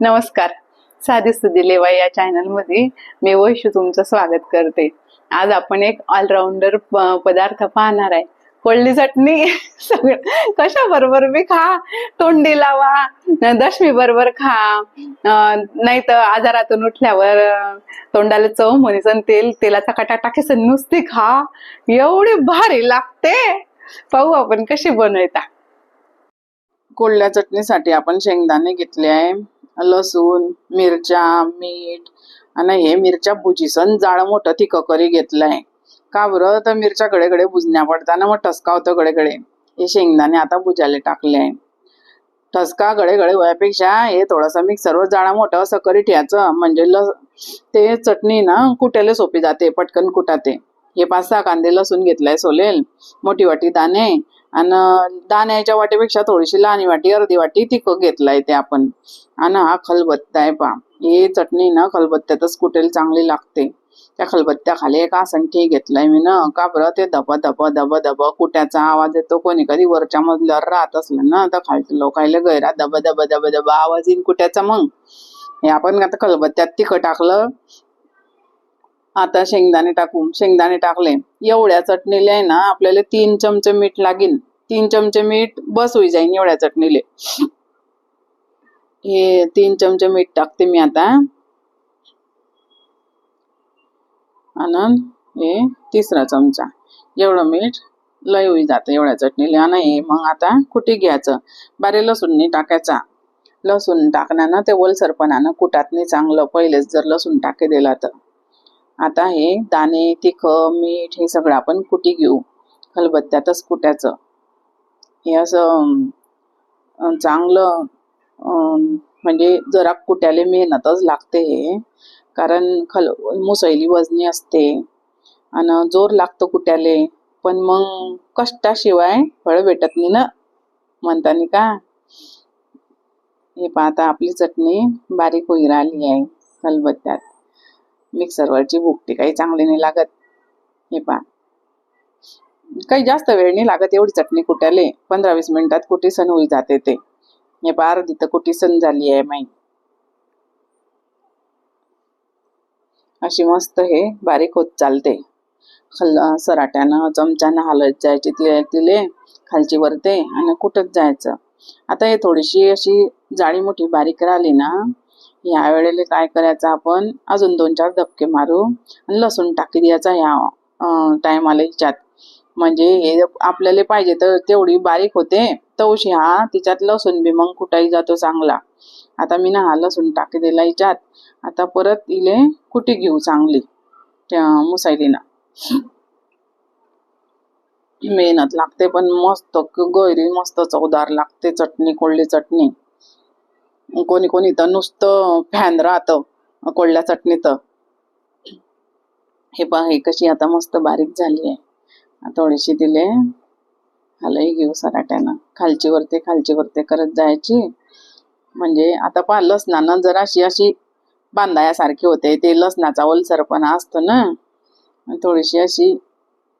नमस्कार. साधी सुधी लेवा या चॅनलमध्ये मी वैशू तुमचं स्वागत करते. आज आपण एक ऑलराऊंडर पदार्थ पाहणार आहे. कोळली चटणी. सगळं. कशा बरोबर बी खा. तोंडी लावा. दशमी बरोबर खा. नाही तर आजारातून उठल्यावर तोंडाला चव म्हणीसन तेल तेलाचा काटा टाकेसन नुसती खा. एवढी भारी लागते. पाहू आपण कशी बनवता. कोल्ह्या चटणीसाठी आपण शेंगदाणे घेतले आहे. लसूण मिरच्या मीठ आणि हे मिरच्या भुजीसन जाळ मोठं तिखं करी घेतलंय. का बरं? तर मिरच्या कडे कडे भुजण्या पडताना मग ठसका होतं कडे कडे हे शेंगदाणे आता बुजायला टाकले आहे ठसका गडे गडे व्हायपेक्षा हे थोडासा मिक्सरवर जाळा मोठं असं करी ठेवायचं. म्हणजे लस ते चटणी ना कुटायला सोपी जाते पटकन कुटाते. हे पाच सहा कांदे लसूण घेतलाय सोलेल मोठी वाटी दाणे आणि दाण्याच्या वाटेपेक्षा थोडीशी लहान वाटी अर्धी वाटी तिखं घेतलाय ते आपण. आणि हा खलबत्ता आहे पा हे चटणी ना खलबत्त्यातच कुटेल चांगली लागते. त्या खलबत्त्या खाली एक आसंठी घेतलाय मी ना. का बरं? ते धब धब धब धब कुट्याचा आवाज येतो. कोणी कधी वरच्या मजल्यावर राहत असलं ना तर खालच्या लोकायला गैरा धब धब धब धब आवाज येईन कुट्याचा मग. हे आपण आता खलबत्त्यात तिखं टाकलं. आता शेंगदाणे टाकू शेंगदाणे टाकले. एवढ्या चटणीला आहे ना आपल्याला तीन चमचे मीठ लागेल तीन चमचे मीठ बस होई जाईन एवढ्या चटणीले. हे तीन चमचे मीठ टाकते मी आता. आणि हे तिसरा चमचा. एवढं मीठ लय होई जातं एवढ्या चटणीला. आणि हे मग आता कुटी घ्यायचं? बारे लसूणनी टाकायचा. लसूण टाकण्यानं ते ओलसरपणानं कुटात नाही चांगलं. पहिलेच जर लसूण टाके दिला तर. आता हे दाणे तिख मीठ हे सगळं आपण कुटी घेऊ. खलबत्त्यातच कुट्याचं. हे असं चांगलं म्हणजे जरा कुट्याला मेहनतच लागते हे. कारण खल मुसैली वजनी असते. आणि जोर लागतो कुट्याले. पण मग कष्टाशिवाय फळ भेटत नाही ना? म्हणतानी का? हे पाहता आपली चटणी बारीक होई राहिली आहे खलबत्त्यात. मिक्सरवरची भुकटी काही चांगली नाही लागत. हे पहा. काही जास्त वेळ नाही लागत एवढी चटणी कुट्याले. पंधरा वीस मिनिटात कुटी सण होई जाते ते. हे पहा अर्धी तर कुटी सण झाली आहे माई. अशी मस्त हे बारीक होत चालते. सराट्यानं चमच्यानं हलत जायचे तिले तिले खालची वरते आणि कुठंच जायचं. आता हे थोडीशी अशी जाळी मोठी बारीक राहिली ना ह्या वेळेला काय करायचं आपण? अजून दोन चार धपके मारू आणि लसूण टाकी द्यायचा ह्या टायमाला हिच्यात म्हणजे हे आपल्याला पाहिजे तर तेवढी बारीक होते. तवशी हा तिच्यात लसूण बी मग कुठाही जातो चांगला. आता मी ना हा लसूण टाकी दिला हिच्यात आता परत इले कुटी घेऊ चांगली त्या मुसायलीनं. मेहनत लागते पण मस्त गैरी मस्त चवदार लागते चटणी कोळली चटणी. कोणी कोणी तर नुसतं फॅन राहतं कोळल्या चटणीत. हे पहा हे कशी आता मस्त बारीक झाली आहे. थोडीशी दिले. हलई घेऊ सराट्यानं. खालची वरते खालची वरते करत जायची. म्हणजे आता पहा लसणानं जर अशी अशी बांधायासारखी होते. ते लसणाचा ओलसरपणा असतो ना. थोडीशी अशी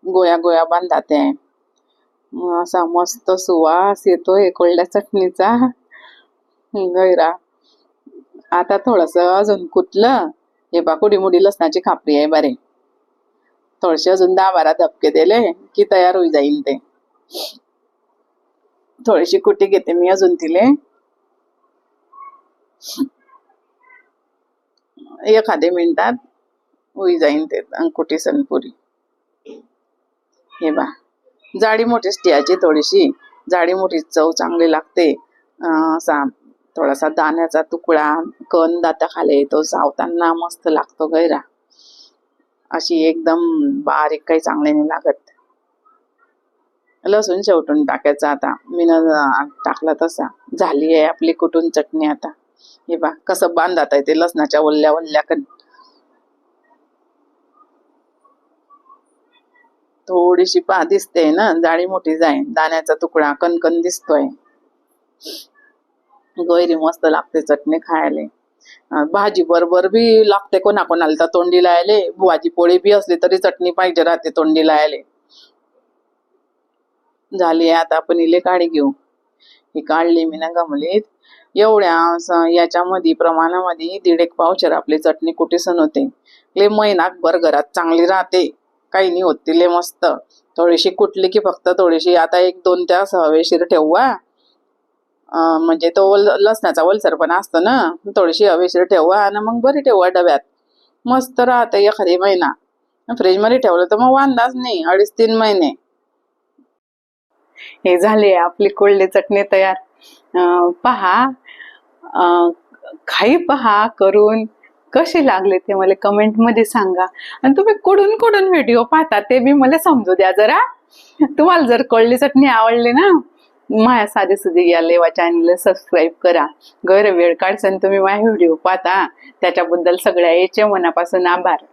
गोया गोया बांधाते. असा मस्त सुवास येतोय कोळल्या चटणीचा. गैरा आता थोडस अजून कुटलं हे बा कुडी मुडी लसणाची खापरी आहे बरे. थोडेसे अजून दहा बारा धपके दिले की तयार होई जाईल ते. थोडीशी कुटी घेते मी अजून तिले. एखाद्या मिनिटात होई जाईन ते अन कुटी सनपुरी. हे बा जाडी मोठी स्टियाची थोडीशी. जाडी मोठी चव चांगली लागते. अं, असा थोडासा दाण्याचा तुकडा कण दाताखाली येतो चावताना मस्त लागतो गैरा. अशी एकदम बारीक काही चांगली नाही लागत. लसूण शेवटून टाकायचा आता. मी टाकला तसा. झाली आहे आपली कुटून चटणी आता. हे बा कसं बांधात आहे ते लसणाच्या ओल्या वल्ल्या कण. थोडीशी पा दिसते ना? जाळी मोठी जाय दाण्याचा तुकडा कणकण दिसतोय. गैरी मस्त लागते चटणी खायला. भाजी बरोबर बी लागते कोणा कोणाला तर तोंडी लायले. भाजी पोळी बी असली तरी चटणी पाहिजे राहते तोंडी लायले. झाली आता आपण इले काढी घेऊ. ही काढली मी ना गमलीत. एवढ्या असं याच्यामध्ये प्रमाणामध्ये दीड एक पावचर आपली चटणी कुठेसन होते. लय महिनाभर घरात चांगली राहते. काही नाही होत ती मस्त. थोडीशी कुटली की फक्त थोडीशी आता एक दोन तास हवेशीर ठेववा म्हणजे तो ल- लसणाचा वलसरपणा असतो ना थोडीशी हवेशीर ठेवा आणि मग बरी ठेवा डब्यात. मस्त राहते एखादी महिना. फ्रीजमध्ये ठेवलं तर मग वांदाच नाही अडीच तीन महिने. हे झाले आपली कोल्डी चटणी तयार. पहा खाई पहा करून कशी लागले ते मला कमेंटमध्ये सांगा. आणि तुम्ही कुठून कुठून व्हिडिओ पाहता ते बी मला समजू द्या जरा. तुम्हाला जर कोल्डी चटणी आवडली ना माझ्या साधी सुधी या लेवा चॅनलला सबस्क्राईब करा. गैर वेळ काढसन तुम्ही माझ्या व्हिडिओ पाहता. त्याच्याबद्दल सगळ्या याचे मनापासून आभार.